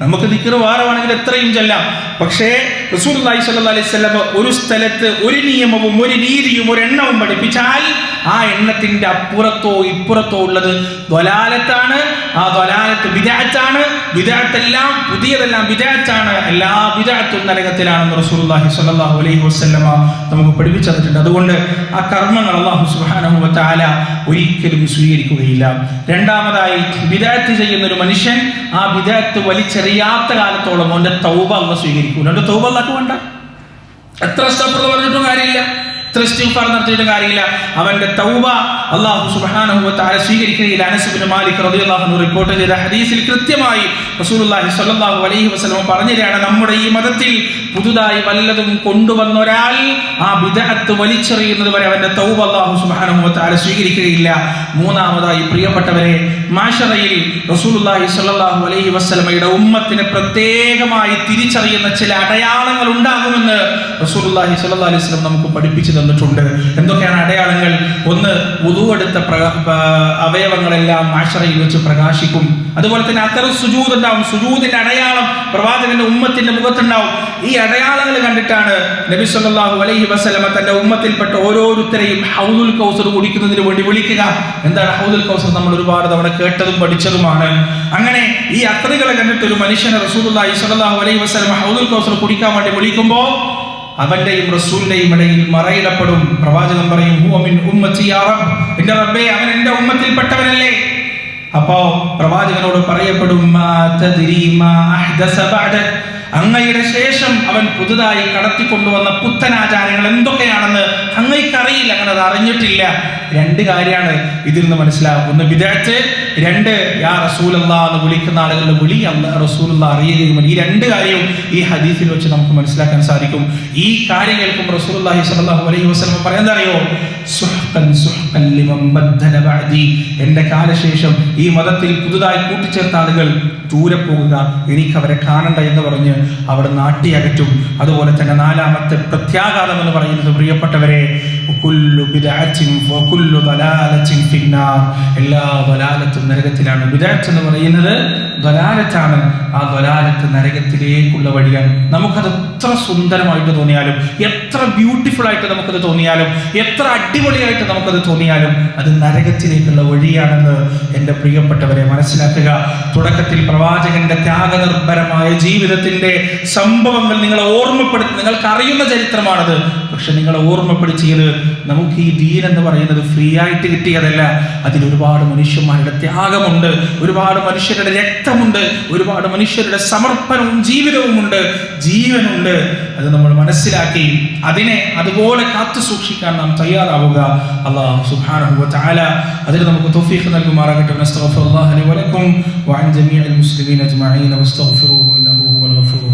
നമുക്ക് ദിക്കറ് വാറവാണെങ്കിൽ എത്രയും ചെല്ലാം. പക്ഷേ റസൂൽ അലൈഹി അലൈഹി സ്വലം ഒരു സ്ഥലത്ത് ഒരു നിയമവും ഒരു രീതിയും ഒരു എണ്ണവും പഠിപ്പിച്ചാൽ ആ എണ്ണത്തിന്റെ അപ്പുറത്തോ ഇപ്പുറത്തോ ഉള്ളത് ദ്വലാലത്താണ് ആ ദ്വലാലത്ത് വിദാറ്റാണ് വിദാറ്റെല്ലാം പുതിയതെല്ലാം വിദാറ്റാണ് എല്ലാ വിദാറ്റും നരകത്തിലാണെന്ന് റസൂലുള്ളാഹി സ്വല്ലല്ലാഹു അലൈഹി വസല്ലമ നമുക്ക് പഠിപ്പിച്ചു തന്നിട്ടുണ്ട്. അതുകൊണ്ട് ആ കർമ്മങ്ങൾ അള്ളാഹു വ ഒരിക്കലും സ്വീകരിക്കുകയില്ല. രണ്ടാമതായി വിദാറ്റ് ചെയ്യുന്ന ഒരു മനുഷ്യൻ ആ വിദാത്ത് വലിച്ചെറിയാത്ത കാലത്തോളം അവന്റെ തൗബ അല്ല സ്വീകരിക്കൂല. അവന്റെ തൗബ അല്ലാക്ക് വേണ്ട എത്ര ഇഷ്ടപ്പെടുന്നു പറഞ്ഞിട്ടും കാര്യമില്ല. എത്ര ഇസ്തിഗ്ഫാർ നടത്തിയിട്ടും കാര്യമില്ല. അവന്റെ തൗബ അള്ളാഹു സുബ്ഹാനഹു തആല സ്വീകരിക്കുകയില്ല. അനസ് ഇബ്നു മാലിക് റളിയല്ലാഹു അൻഹു റിപ്പോർട്ട് ചെയ്ത ഹദീസിൽ കൃത്യമായി റസൂലുള്ളാഹി സ്വല്ലല്ലാഹു അലൈഹി വസല്ലം പറഞ്ഞുതരാണ് നമ്മുടെ ഈ മതത്തിൽ പുതുതായി വല്ലതും കൊണ്ടുവന്ന ഒരാൾ ആ ബിദഅത്ത് വലിച്ചെറിയുന്നത് വരെ അവന്റെ തൗബ അള്ളാഹു സുബ്ഹാനഹു തആല സ്വീകരിക്കുകയില്ല. മൂന്നാമതായി പ്രിയപ്പെട്ടവരെ മാഷറയിൽ റസൂലുള്ളാഹി സ്വല്ലല്ലാഹു അലൈഹി വസല്ലമയുടെ ഉമ്മത്തിന് പ്രത്യേകമായി തിരിച്ചറിയുന്ന ചില അടയാളങ്ങൾ ഉണ്ടാകുമെന്ന് റസൂലുള്ളാഹി സ്വല്ലല്ലാഹു അലൈഹി വസല്ലം നമുക്ക് പഠിപ്പിച്ചു തന്നിട്ടുണ്ട് എന്തൊക്കെയാണ് അടയാളങ്ങൾ? ഒന്ന് ഉതുവെടുത്ത അവയവങ്ങളെല്ലാം മാഷറയിൽ വെച്ച് പ്രകാശിക്കും. അതുപോലെ തന്നെ അത്തരം സുജൂത് ഉണ്ടാവും സുജൂതിന്റെ അടയാളം പ്രവാചകന്റെ ഉമ്മത്തിന്റെ മുഖത്തുണ്ടാവും. ഈ അടയാളങ്ങൾ കണ്ടിട്ടാണ് നബി സല്ലാഹു അലൈഹി വസ്ലമ തന്റെ ഉമ്മത്തിൽപ്പെട്ട ഓരോരുത്തരെയും ഹൗദുൽ കൗസർ കുടിക്കുന്നതിന് വേണ്ടി വിളിക്കുക. എന്താണ് ഹൗദുൽ കൗസർ നമ്മൾ ഒരുപാട് തവണ കേട്ടതും പഠിച്ചതുമാണ്. അങ്ങനെ ഈ അത്രകളെ കണ്ടിട്ട് ഒരു മനുഷ്യനെ റസൂലുള്ളാഹി സ്വല്ലല്ലാഹു അലൈഹി വസല്ലമ ഹൗദുൽ കൗസർ കുടിക്കാൻ വേണ്ടി വിളിക്കുമ്പോൾ അവന്റെയും റസൂലിന്റെയും ഇടയിൽ മറയിടപ്പെടും. പ്രവാചകൻ പറയും റബ്ബ്. അവൻ എന്റെ ഉമ്മത്തിൽപ്പെട്ടവനല്ലേ? അപ്പോ പ്രവാചകനോട് പറയപ്പെടും അങ്ങയുടെ ശേഷം അവൻ പുതുതായി കടത്തിക്കൊണ്ടുവന്ന അങ്ങനെ അത് അറിഞ്ഞിട്ടില്ല. രണ്ട് കാര്യമാണ് ഇതിൽ നിന്ന് മനസ്സിലാകും ഒന്ന് വിദേശ രണ്ട് യാ റസൂലല്ല എന്ന് വിളിക്കുന്ന ആളുകളുടെ വിളി അല്ല റസൂലുള്ള അറിയുകയും ഈ രണ്ട് കാര്യവും ഈ ഹദീസിൽ വെച്ച് നമുക്ക് മനസ്സിലാക്കാൻ സാധിക്കും. ഈ കാര്യം കേൾക്കും സ്വല്ലല്ലാഹു അലൈഹി വസല്ലം പറയുന്നത് അറിയോ? എന്റെ കാലശേഷം ഈ മതത്തിൽ പുതുതായി കൂട്ടിച്ചേർത്ത ആളുകൾ ദൂരെ പോകുക എനിക്ക് അവരെ കാണണ്ട എന്ന് പറഞ്ഞ് അവിടെ നാട്ടിയകറ്റും. അതുപോലെ തന്നെ നാലാമത്തെ പ്രത്യാഘാതം എന്ന് പറയുന്നത് പ്രിയപ്പെട്ടവരെ എല്ലാ ദലാലത്തും നരകത്തിലാണ്. ബിദ്അത്ത് എന്ന് പറയുന്നത് ദലാലത്താണ് ആ ദലാലത്ത് നരകത്തിലേക്കുള്ള വഴിയാണ്. നമുക്കത് എത്ര സുന്ദരമായിട്ട് തോന്നിയാലും എത്ര ബ്യൂട്ടിഫുൾ ആയിട്ട് നമുക്കത് തോന്നിയാലും എത്ര അടിപൊളിയായിട്ട് നമുക്കത് തോന്നിയാലും അത് നരകത്തിലേക്കുള്ള വഴിയാണെന്ന് എന്റെ പ്രിയപ്പെട്ടവരെ മനസ്സിലാക്കുക. തുടക്കത്തിൽ പ്രവാചകന്റെ ത്യാഗനിർഭരമായ ജീവിതത്തിന്റെ സംഭവങ്ങൾ നിങ്ങളെ ഓർമ്മപ്പെടുത്തി നിങ്ങൾക്ക് അറിയുന്ന ചരിത്രമാണത്. പക്ഷെ നിങ്ങളെ ഓർമ്മപ്പെടുത്തിയത് നമുക്ക് ഈ ദീൻ എന്ന് പറയുന്നത് ഫ്രീ ആയിട്ട് കിട്ടിയതല്ല. അതിൽ ഒരുപാട് മനുഷ്യന്മാരുടെ ത്യാഗമുണ്ട് ഒരുപാട് മനുഷ്യരുടെ രക്തമുണ്ട് ഒരുപാട് മനുഷ്യരുടെ സമർപ്പണവും ജീവിതവുമുണ്ട്. ജീവനുണ്ട്. അത് നമ്മൾ മനസ്സിലാക്കി അതിനെ അതുപോലെ കാത്തു സൂക്ഷിക്കാൻ നാം തയ്യാറാവുക. അള്ളാഹു സുബ്ഹാനഹു നമുക്ക് തൗഫീഖ് നൽകുമാറാകട്ടെ. മുസ്ലിമീന ഇന്നഹു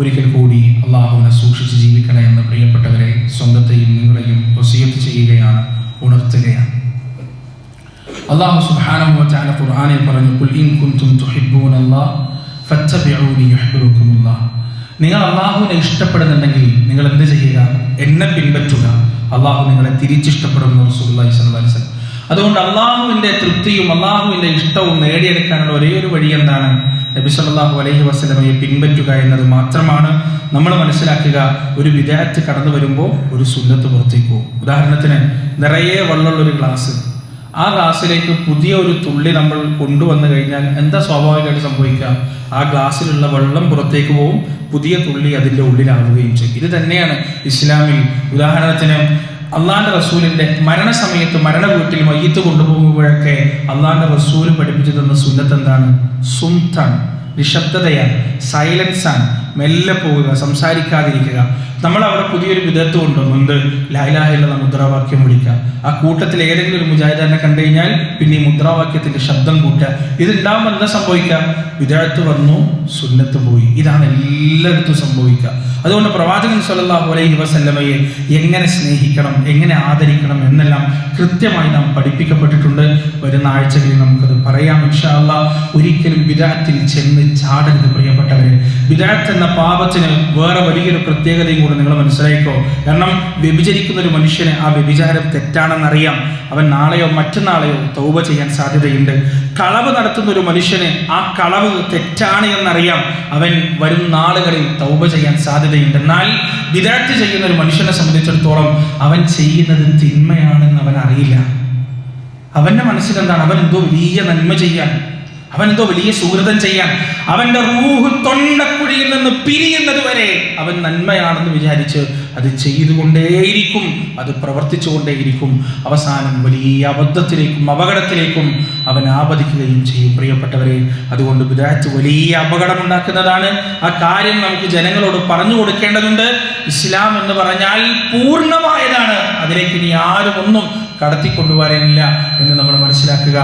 ഒരിക്കൽ കൂടി അള്ളാഹുവിനെ സൂക്ഷിച്ച് ജീവിക്കണേ എന്ന് പ്രിയപ്പെട്ടവരെ സ്വന്തത്തെയും നിങ്ങളെയും വസീയത്ത് ചെയ്യുകയാണ് ഉണർത്തുകയാണ്. അള്ളാഹു സുബ്ഹാനഹു വ തആല ഖുർആനിൽ പറഞ്ഞു ഖുൽ ഇൻ കുൻതും തുഹിബ്ബൂനല്ലാഹ് ഫത്തബിഊനി നിങ്ങൾ അള്ളാഹുവിനെ ഇഷ്ടപ്പെടുന്നുണ്ടെങ്കിൽ നിങ്ങൾ എന്ത് ചെയ്യുക? എന്നെ പിൻപറ്റുക. അള്ളാഹു നിങ്ങളെ തിരിച്ചിഷ്ടപ്പെടുന്നു റസൂലുള്ളാഹി സ്വല്ലല്ലാഹി അലൈഹി വസല്ലം. അതുകൊണ്ട് അള്ളാഹുവിന്റെ തൃപ്തിയും അള്ളാഹുവിന്റെ ഇഷ്ടവും നേടിയെടുക്കാനുള്ള ഒരേ ഒരു വഴി എന്താണ്? നബി സല്ലല്ലാഹു അലൈഹി വസല്ലമയെ പിൻപറ്റുക എന്നത് മാത്രമാണ് നമ്മൾ മനസ്സിലാക്കുക ഒരു വിദ്യാർത്ഥി കടന്നു വരുമ്പോൾ ഒരു സുന്നത്ത് പുറത്തേക്ക്. പോകും ഉദാഹരണത്തിന് നിറയെ വെള്ളമുള്ള ഒരു ഗ്ലാസ് ആ ഗ്ലാസ്സിലേക്ക് പുതിയ ഒരു തുള്ളി നമ്മൾ കൊണ്ടുവന്നു കഴിഞ്ഞാൽ എന്താ സ്വാഭാവികമായിട്ട് സംഭവിക്കുക? ആ ഗ്ലാസ്സിലുള്ള വെള്ളം പുറത്തേക്ക് പോവും പുതിയ തുള്ളി അതിന്റെ ഉള്ളിലാവുകയും ചെയ്യും. ഇത് തന്നെയാണ് ഇസ്ലാമിൽ. ഉദാഹരണത്തിന് അള്ളാന്റെ റസൂലിന്റെ മരണസമയത്ത് മരണ വീട്ടിൽ മയ്യത്ത് കൊണ്ടുപോകുമ്പോഴൊക്കെ അള്ളാന്റെ റസൂൽ പഠിപ്പിച്ചു തന്ന സുന്നത്ത് എന്താണ്? സുംതാണ് നിശബ്ദതയാണ് സൈലൻസാണ് മെല്ലെ പോവുക സംസാരിക്കാതിരിക്കുക. നമ്മൾ അവിടെ പുതിയൊരു വിധത്ത് കൊണ്ടുവന്നുണ്ട് ലായിലാഹിലുള്ള മുദ്രാവാക്യം വിളിക്കുക. ആ കൂട്ടത്തിൽ ഏതെങ്കിലും ഒരു മുജാഹിദാനെ കണ്ടു കഴിഞ്ഞാൽ പിന്നെ ഈ മുദ്രാവാക്യത്തിന്റെ ശബ്ദം കൂട്ടുക. ഇതുണ്ടാകുമ്പോൾ എന്താ സംഭവിക്കുക? വിദേഹത്ത് വന്നു സുന്നത്ത് പോയി. ഇതാണ് എല്ലായിടത്തും സംഭവിക്കുക. അതുകൊണ്ട് പ്രവാചകൻ സല്ലല്ലാഹു അലൈഹി വസല്ലമയെ എങ്ങനെ സ്നേഹിക്കണം എങ്ങനെ ആദരിക്കണം എന്നെല്ലാം കൃത്യമായി നാം പഠിപ്പിക്കപ്പെട്ടിട്ടുണ്ട്. വരുന്ന ആഴ്ചകളിൽ നമുക്കത് പറയാം. ഇൻഷാ അല്ലാ ഒരിക്കലും വിദേഹത്തിൽ ചെന്ന് ചാടരുത് പ്രിയപ്പെട്ടവരെ. വിദാത്ത് എന്ന പാപത്തിന് വേറെ വലിയൊരു പ്രത്യേകതയും കൂടെ നിങ്ങൾ മനസ്സിലാക്കോ കാരണം വ്യഭിചരിക്കുന്ന ഒരു മനുഷ്യന് ആ വ്യഭിചാരം തെറ്റാണെന്നറിയാം. അവൻ നാളെയോ മറ്റന്നാളെയോ തൗബ ചെയ്യാൻ സാധ്യതയുണ്ട്. കളവ് നടത്തുന്ന ഒരു മനുഷ്യന് ആ കളവ് തെറ്റാണ് എന്നറിയാം. അവൻ വരും നാളുകളിൽ തൗബ ചെയ്യാൻ സാധ്യതയുണ്ട്. എന്നാൽ വിദാറ്റ് ചെയ്യുന്ന ഒരു മനുഷ്യനെ സംബന്ധിച്ചിടത്തോളം അവൻ ചെയ്യുന്നത് തിന്മയാണെന്ന് അവൻ അറിയില്ല. അവന്റെ മനസ്സിൽ എന്താണ് അവൻ എന്തോ വലിയ നന്മ ചെയ്യാൻ അവൻ എന്തോ വലിയ സുഹൃതം ചെയ്യാൻ അവന്റെ റൂഹ് തൊണ്ടക്കുഴിയിൽ നിന്ന് പിരിയുന്നത് വരെ അവൻ നന്മയാണെന്ന് വിചാരിച്ച് അത് ചെയ്തുകൊണ്ടേയിരിക്കും അത് പ്രവർത്തിച്ചുകൊണ്ടേയിരിക്കും. അവസാനം വലിയ അബദ്ധത്തിലേക്കും അപകടത്തിലേക്കും അവൻ ആപതിക്കുകയും ചെയ്യും. പ്രിയപ്പെട്ടവരെ അതുകൊണ്ട് ബുധാറ്റ് വലിയ അപകടമുണ്ടാക്കുന്നതാണ്. ആ കാര്യം നമുക്ക് ജനങ്ങളോട് പറഞ്ഞു കൊടുക്കേണ്ടതുണ്ട്. ഇസ്ലാം എന്ന് പറഞ്ഞാൽ പൂർണമായതാണ്. അതിലേക്ക് ഇനി ആരും ഒന്നും കടത്തിക്കൊണ്ടുവരാനില്ല എന്ന് നമ്മൾ മനസ്സിലാക്കുക.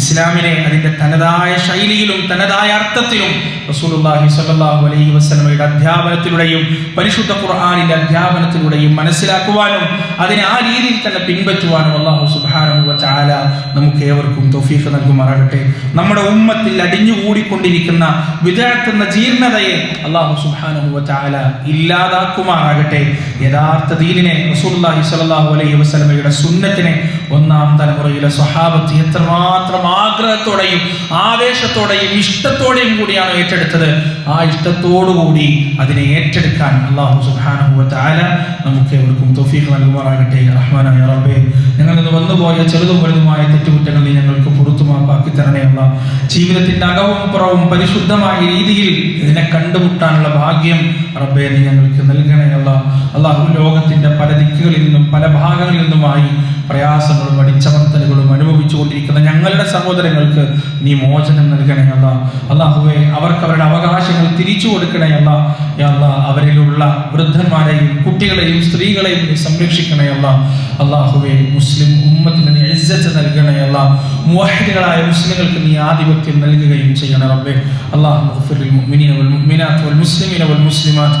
ഇസ്ലാമിനെ അതിന്റെ തനതായ ശൈലിയിലും തനതായ അർത്ഥത്തിലും റസൂലുള്ളാഹി സ്വല്ലല്ലാഹു അലൈഹി വസല്ലമയുടെ അധ്യാപനത്തിലൂടെയും പരിശുദ്ധ ഖുർആനിന്റെ അധ്യാപനത്തിലൂടെയും മനസ്സിലാക്കുവാനും അതിനെ ആ രീതിയിൽ തന്നെ പിൻപറ്റുവാനും അള്ളാഹു സുബ്ഹാനഹു വ തആല നമുക്ക് ഏവർക്കും തൊഫീഖ് നൽകുമാറാകട്ടെ. നമ്മുടെ ഉമ്മത്തിൽ അടിഞ്ഞുകൂടിക്കൊണ്ടിരിക്കുന്ന വിദഗ്ധ എന്ന ജീർണതയെ അള്ളാഹു സുബ്ഹാനഹു വ തആല ഇല്ലാതാക്കുമാറാകട്ടെ. യഥാർത്ഥ ദീനിനെ റസൂലുള്ളാഹി സ്വല്ലല്ലാഹു അലൈഹി വസല്ലമയുടെ സുന്നത്തിനെ ഒന്നാം തലമുറയിലെ സ്വഹാബത്ത് എത്രമാത്രം ആഗ്രഹത്തോടെയും ആവേശത്തോടെയും ഇഷ്ടത്തോടെയും കൂടിയാണ് ഏറ്റെടുത്തത്. ആ ഇഷ്ടത്തോടുകൂടി അതിനെ ഏറ്റെടുക്കാൻ അള്ളാഹു സുബ്ഹാനഹു താല നമുക്ക് എവർക്കും തൊഫീഖ് നൽകുമാറാകട്ടെ. റഹ്മാനായ റബ്ബേ. വന്നുപോയ ചെറുതും വലുതുമായ തെറ്റുകുറ്റങ്ങൾ നീ ഞങ്ങൾക്ക് പുറത്തു മാപ്പാക്കി തരണേ അല്ല ജീവിതത്തിന്റെ അകവും പുറവും പരിശുദ്ധമായ രീതിയിൽ ഇതിനെ കണ്ടുമുട്ടാനുള്ള ഭാഗ്യം റബ്ബെ നീ ഞങ്ങൾക്ക് നൽകണേ അല്ല. അള്ളാഹു ലോകത്തിന്റെ പല ദിക്കുകളിൽ നിന്നും പല ഭാഗങ്ങളിൽ നിന്നുമായി പ്രയാസങ്ങളും അടിച്ചമർത്തലുകളും അനുഭവിച്ചു കൊണ്ടിരിക്കുന്ന ഞങ്ങളുടെ സഹോദരങ്ങൾക്ക് നീ മോചനം നൽകണേ അല്ല. അള്ളാഹുവെ അവർക്ക് അവരുടെ അവകാശങ്ങൾ തിരിച്ചു കൊടുക്കണേ അല്ല. അവരിലുള്ള വൃദ്ധന്മാരെയും കുട്ടികളെയും സ്ത്രീകളെയും നീ സംരക്ഷിക്കണേ അല്ല. അള്ളാഹുവെ മുസ്ലിം ഉമ്മത്തിന്റെ ഇജ്ജത്ത് നൽകണയല്ല മുവാഹിദുകളായ മുസ്ലിങ്ങൾക്ക് നീ ആധിപത്യം നൽകുകയും ചെയ്യണം റബ്ബെ. അള്ളാഹ് മുഖ്ഫിറുൽ മുഅ്മിനീന വൽ മുഅ്മിനാത്ത് വൽ മുസ്ലിമീന വൽ മുസ്ലിമാത്ത്.